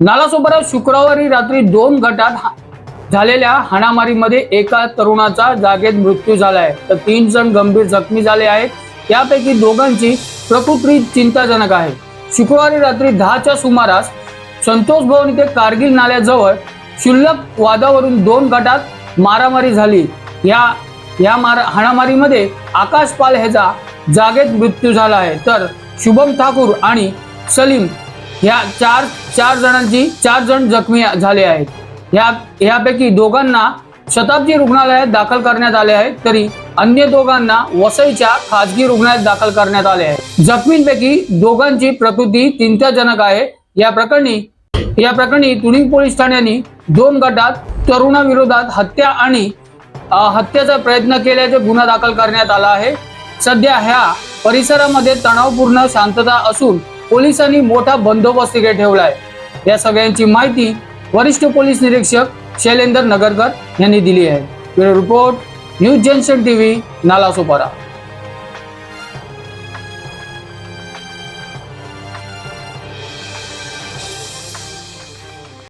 नालासोपारा शुक्रवारी रात्री दोन गटात झालेल्या हाणामारीमध्ये एका तरुणाचा जागेत मृत्यू झालाय. तर तीन जण गंभीर जखमी झाले आहेत. त्यापैकी दोघांची प्रकृती चिंताजनक आहे. शुक्रवारी रात्री दहाच्या सुमारास संतोष भवन इथे कारगिल नाल्याजवळ क्षुल्लक वादावरून दोन गटात मारामारी झाली. या या मार हाणामारीमध्ये आकाश पाल ह्याचा जागेत मृत्यू झाला आहे. तर शुभम ठाकूर आणि सलीम ह्या चार चार जणांची चार जण जखमी झाले आहेत. ह्या ह्यापैकी दोघांना शताब्दी रुग्णालयात दाखल करण्यात आले आहेत तरी अन्य दोघांना वसईच्या खाजगी रुग्णालयात दाखल करण्यात आले आहे जखमींपैकी दोघांची प्रकृती चिंताजनक आहे. या प्रकरणी या प्रकरणी तुनिंग पोलीस ठाण्याने दोन गटात तरुणाविरोधात हत्या आणि हत्याचा हत्येचा प्रयत्न केल्याचे गुन्हा दाखल करण्यात आला आहे. सध्या ह्या परिसरामध्ये तणावपूर्ण शांतता असून पोलिसांनी मोठा बंदोबस्त इकडे ठेवलाय. या सगळ्यांची माहिती वरिष्ठ पोलीस निरीक्षक शैलेंदर नगरकर यांनी दिली आहे. रिपोर्ट न्यूज जनशन टीव्ही नालासोपारा.